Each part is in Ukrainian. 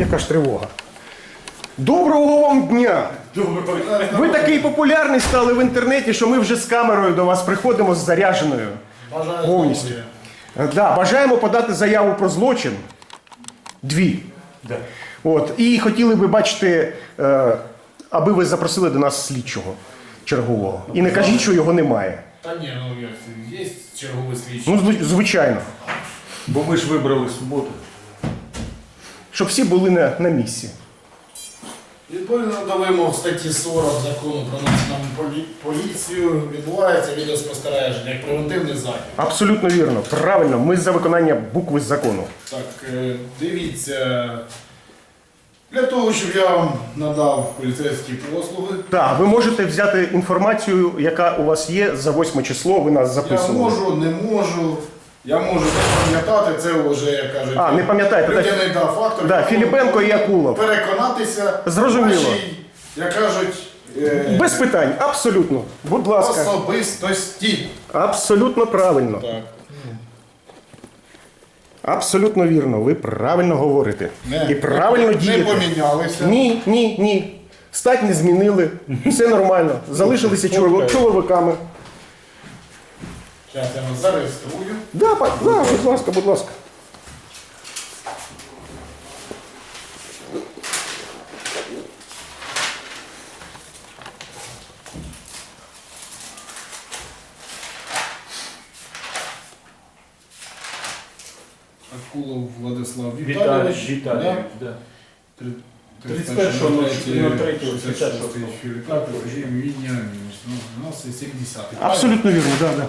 Яка ж тривога? Доброго вам дня! Ви такий популярний стали в інтернеті, що ми вже з камерою до вас приходимо з зарядженою. Бажаю Повністю. Да, бажаємо подати заяву про злочин. Дві. От, і хотіли би бачити, е, аби ви запросили до нас слідчого чергового. І не кажіть, що його немає. Та ні, ну як є черговий слідчий. Ну, зв- звичайно. Бо ми ж вибрали суботу. Щоб всі були на, на місці. Відповідно до вимог статті 40 закону про національну полі- поліцію відбувається відеоспостереження як превентивний захід. Абсолютно вірно. Правильно, ми за виконання букви закону. Так, е, дивіться. Для того, щоб я вам надав поліцейські послуги, Так, ви можете взяти інформацію, яка у вас є за 8 число, ви нас я записували. можу, не можу. Я можу не пам'ятати, це вже, як кажуть, А, не пам'ятаєте, так. людяний да, фактор. Да, Філіпенко і Акулов. Переконатися Зрозуміло. в вашій, як кажуть, е, Без питань, абсолютно. Будь ласка. особистості. Абсолютно правильно. Так. Абсолютно вірно. Ви правильно говорите. Не, І правильно не дієте. помінялися. Ні, ні, ні. Стать не змінили. Все нормально. Залишилися чолові- чоловіками. Зараз я вас зареєструю. Да, па- да, будь ласка, будь ласка. Акулов Владислав Віталій, Віталійович. Віталій, да? да. Три- 31.03.66. 36 Філіпенко, Відня, ну, у нас і 70. Абсолютно вірно, да, да.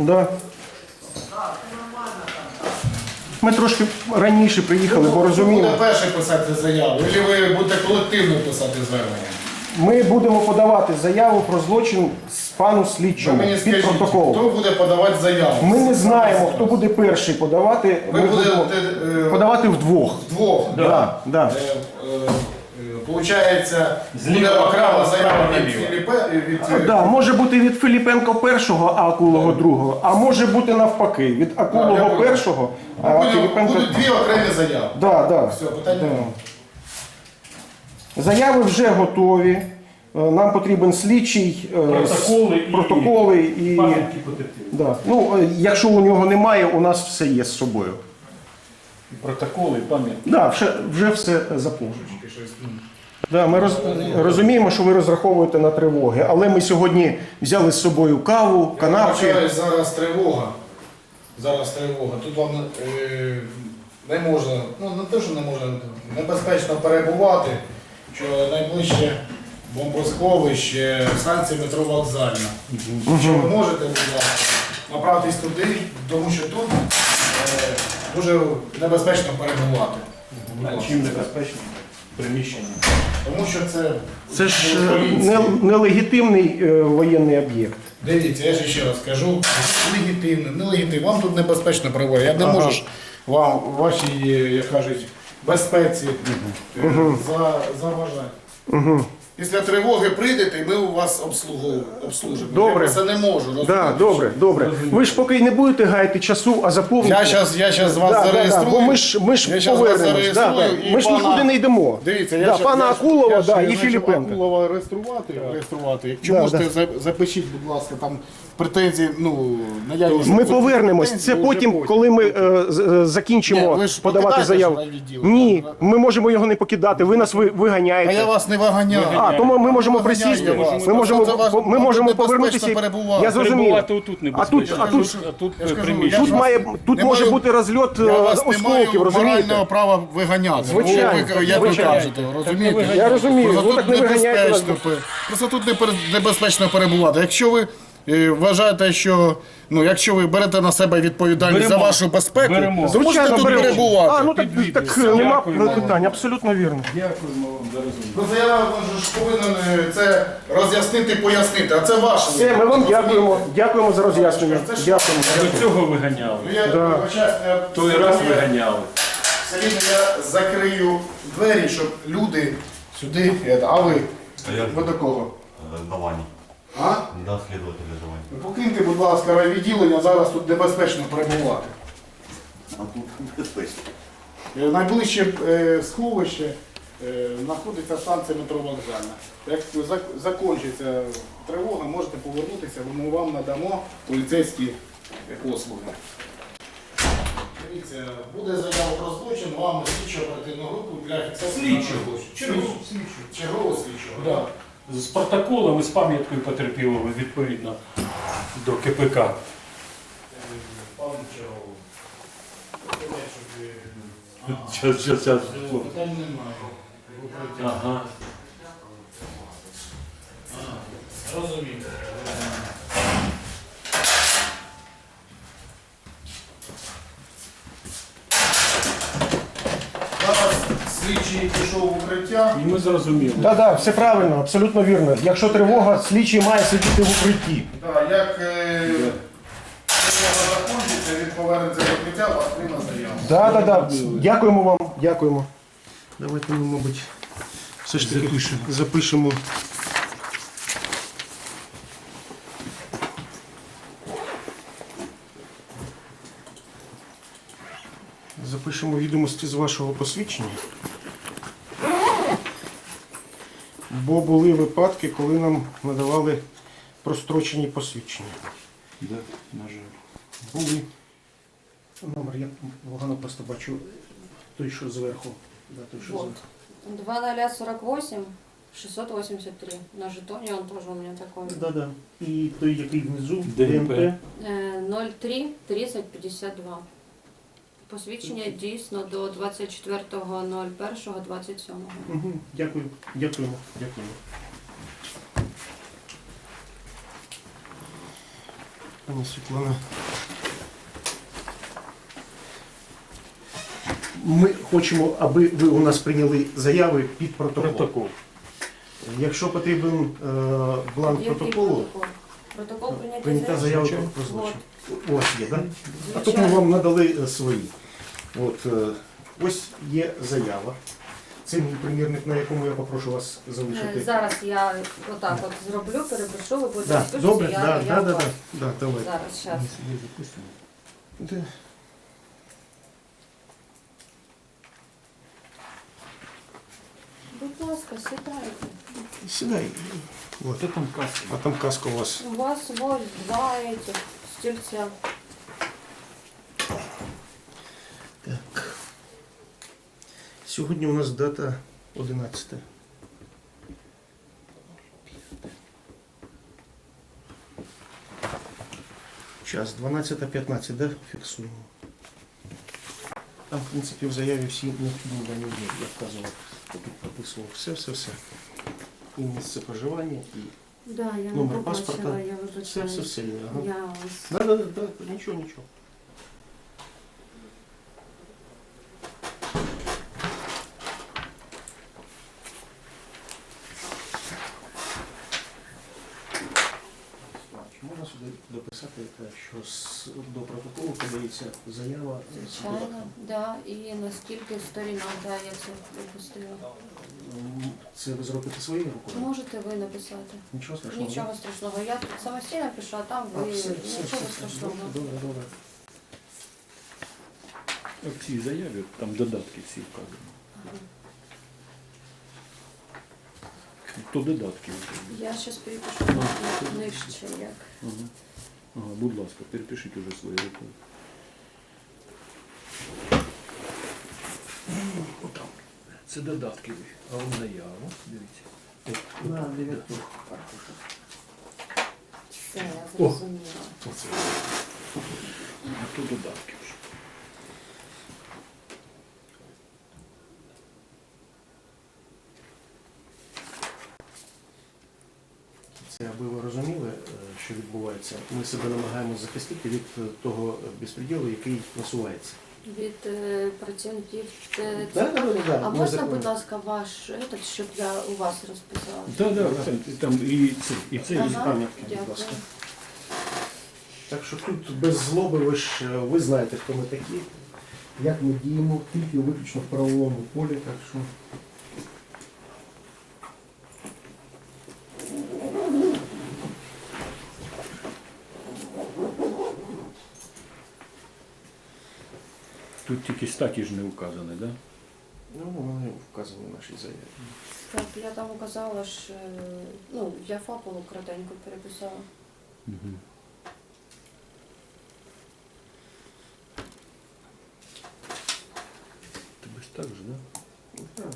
Да. Ми трошки раніше приїхали, бо Хто розуміємо. буде перший писати заяву? Чи ви будете колективно писати звернення? Ми будемо подавати заяву про злочин з пану Ви слідчому мені під скажіть, протокол. хто буде подавати заяву? Ми не знаємо, хто буде перший подавати. Ви Ми будете будемо е, подавати вдвох. вдвох. Да, да. Е, е, Получається, буде Зліва окрема заява від. Філіпе від А, Да, може бути від Філіпенко першого, а Акулого другого, а може бути навпаки, від Акулого першого, а Буде- Філіпенко. Будуть дві окремі заяви. Да, да. Все, питання. Да. Заяви вже готові. Е, Нам потрібен слідчий, е, Протоколи і- протоколи і. Пам'ятки потерпіли. Да. Ну, е, якщо у нього немає, у нас все є з собою. Протоколи, пам'ятки. Да, вже, вже все заповнено. Да, ми роз, розуміємо, що ви розраховуєте на тривоги, але ми сьогодні взяли з собою каву, канапки. Вибачаюсь, зараз тривога. Зараз тривога. Тут вам е, не можна, ну не те, що не можна, небезпечно перебувати, що найближче бомбосховище станція метро вокзальна. Якщо ви можете, будь ласка, направтесь туди, тому що тут е, дуже небезпечно перебувати. А чим небезпечно? Приміщення. Тому що це, Це ж е, не- нелегітимний е, воєнний об'єкт. Дивіться, я ж ще раз кажу, легітимно, нелегітимно. Вам тут небезпечно перебувати. Я не Ага. можу ж вам вашій, як кажуть, безпеці е, за, заважати. Угу. Після тривоги прийдете, і ми у вас обслуговуємо. обслужимо. Добре. Я це не можу. розумієте? Да, добре, добре. Ви ж поки не будете гаяти часу, а заповнити. Я зараз я щас вас Да, да, зареєструю. да, бо ми ж, ми ж Я щас вас повернемось. Да, да. і Ми ж пана- нікуди не йдемо. Дивіться, я да, щас- пана я- Акулова я да, я і начав Філіпенка. Акулова реєструвати, реєструвати. Якщо Да, можете, за- запишіть, будь ласка, там претензії, ну, наявність. Ми повернемось. Це потім, коли ми е, з- е, закінчимо Ні, ви ж подавати покидаєте заяву. ж? Ні, ми можемо його не покидати. Ви нас ви- А виганяєте. я вас не виганяю. А, тому ми можемо Виганяю присісти. вас. Ми можемо, Це вас- ми можемо тут повернутися. небезпечно перебувати. Я зрозумів. Перебувати отут А тут, небезпечно. а тут, а тут Я ж кажу, приміщення. я тут ж вас має тут не може маю- бути розльот е, Я вас не осколків, маю розумієте? морального права виганяти. Звичайно, Ви, ви, як ви звичайно. кажете, розумієте? Я розумію, Просто ну тут не виганяйте нас. небезпечно пе- Просто тут не пере- небезпечно перебувати. Якщо ви І вважаєте, що ну, якщо ви берете на себе відповідальність Беремо. за вашу безпеку, Беремо. то можете тут беремо. перебувати. А, ну так, так відео. нема Дякуємо. питань, абсолютно вірно. Дякуємо вам за розуміння. Ну, заява ж повинен е, це роз'яснити, пояснити, а це ваше. Все, ми вам дякуємо. Дякуємо за роз'яснення. Це Дякуємо. До цього виганяли. Ну, я Да. вибачаюсь, я Той раз виганяли. все рівно я закрию двері, щоб люди сюди. е, А ви? А я Ви до кого? э, Давани. А? Да, следователь Давани. Ну, Покиньте, будь ласка, райвідділення, зараз тут небезпечно перебувати. А тут безпечно. Е, Найближче е, сховище е, знаходиться станція метро вокзальна. Як зак- закінчиться тривога, можете повернутися, бо ми вам надамо поліцейські е, послуги. Дивіться, буде заява про злочин, вам слідчо оперативну групу для фіксації. Слідчого. Чергового Чергового- Чергового слідчого. Да. З протоколом і з пам'яткою потерпілого відповідно до КПК. Щас, щас. Е, Питань немає. Ага. Розумію. Зараз слідчий пішов в укриття. І ми зрозуміли. Так, так, все правильно, абсолютно вірно. Якщо тривога, слідчий має сидіти в укритті. Да, як е, тривога закінчиться, він повернеться в укриття, вас прийме заяву. Так, так, так. Дякуємо вам. Дякуємо. Давайте ми, мабуть, все ж таки запишемо. Запишемо відомості з вашого посвідчення. Бо були випадки, коли нам надавали прострочені посвідчення. Да, на жаль. Були. Номер я погано просто бачу той, що зверху. Да, той, що Вот. зверху. 2048 683. На жетоне он тоже у меня такой. Да, да. І той, який внизу. Э, 03 30 52. Посвідчення дійсно до 24.01.27. Угу. Дякую, дякуємо, дякуємо. Пані Світлана. Ми хочемо, аби ви у нас прийняли заяви під протокол. Протокол. Якщо потрібен е, бланк Який протоколу, протокол? Протокол прийняття прийняття заяви? заяви про злочин. У вас є, так? А тут ми вам надали е, свої. От, е, ось є заява. Це мій примірник, на якому я попрошу вас Е, залишити. Зараз я отак от зроблю, перепишу, ви будете Да, розпишете, добре, я, да, я да, да, да, да, давай. Зараз, зараз. Будь ласка, сідайте. Сідай. От. Це там каска. А там каска у вас. У вас вот два этих стільця. Так. Сьогодні у нас дата 11. Час 12.15, да? Фіксуємо. Там, в принципі, в заяві всі необхідні дані я вказував, тут прописував все, все, все. І місце проживання, і Да, я не Номер побачила, паспорта. я все, все, вибачаюсь. все. є, Ага. Я ось Да, да, да, да, нічого, нічого. Чи Можна сюди дописати, що з- до протоколу подається заява з Звичайно, да, і наскільки сторінок, да, я це випустила. Це ви зробите своєю рукою? Можете ви написати? Нічого страшного. Нічого страшного. Я тут самостійно пишу, а там А, ви все, все, нічого все, страшного. Добре, добре. В цій заяві там додатки всі вказані. То додатки. вже. Я зараз перепишу нижче, як. Ага. Ага, будь ласка, перепишіть уже свою руку. Це додатки. А он заяву. Дивіться. На дев'яту. Все, я зрозуміла. Оце. А то додатки вже. Це аби ви розуміли, е, що відбувається, ми себе намагаємося захистити від е, того безпреділу, який насувається. Від е, працівників ТЦК. Да, да, да, да. А Ми можна, закон- будь ласка, ваш этот, щоб я у вас розписала? Так, так, там, там і це, і це, і Ага, пам'ятки, будь дякую. ласка. Так що тут без злоби ви ж е, ви знаєте, хто ми такі, як ми діємо тільки виключно в правовому полі, так що. Тут тільки статі ж не указані, так? Да? Ну, вони вказані в нашій заяві. Так, я там указала ж, е, ну, я фапулу коротенько переписала. Угу. Тебе ж так же, да? Ну, так.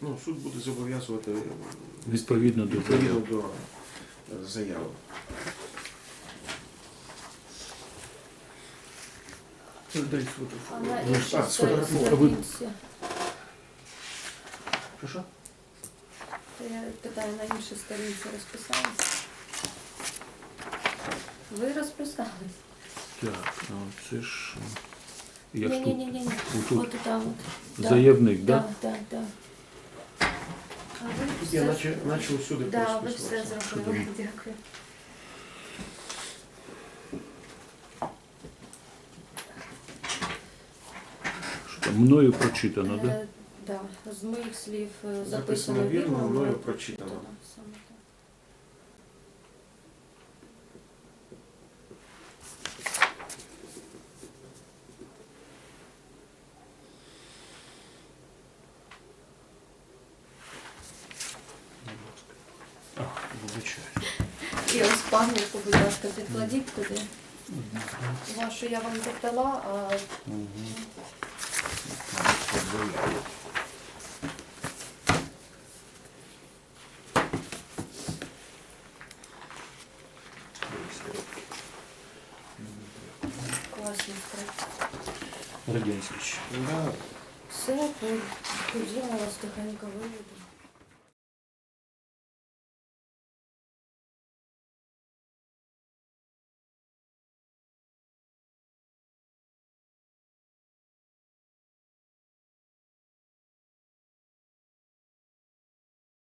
Ну, суд буде зобов'язувати е, Відповідно до відповідно до е, заяви. Дай фото. А на Ви ж- а, сфотографували. сторінці, Що, що? я питаю, на іншій сторінці розписалась? Ви розписались? Так, а це ж. Я ж тут ні, ні, ні. отут От там от. Заявник, Так, да? так, так. А ви я все- наче, наче усюди Да, ви все зробили. Дякую. мною прочитано, да? Е, Да, з моїх слів е, Записано записано вірно, вірно, мною мною прочитано. Саме так. А, вибачаю. І ось пам'ятку, будь ласка, підкладіть туди. Вашу я вам додала, а заяву. Классный Радионович. Да. Все, я вас тихонько выведу.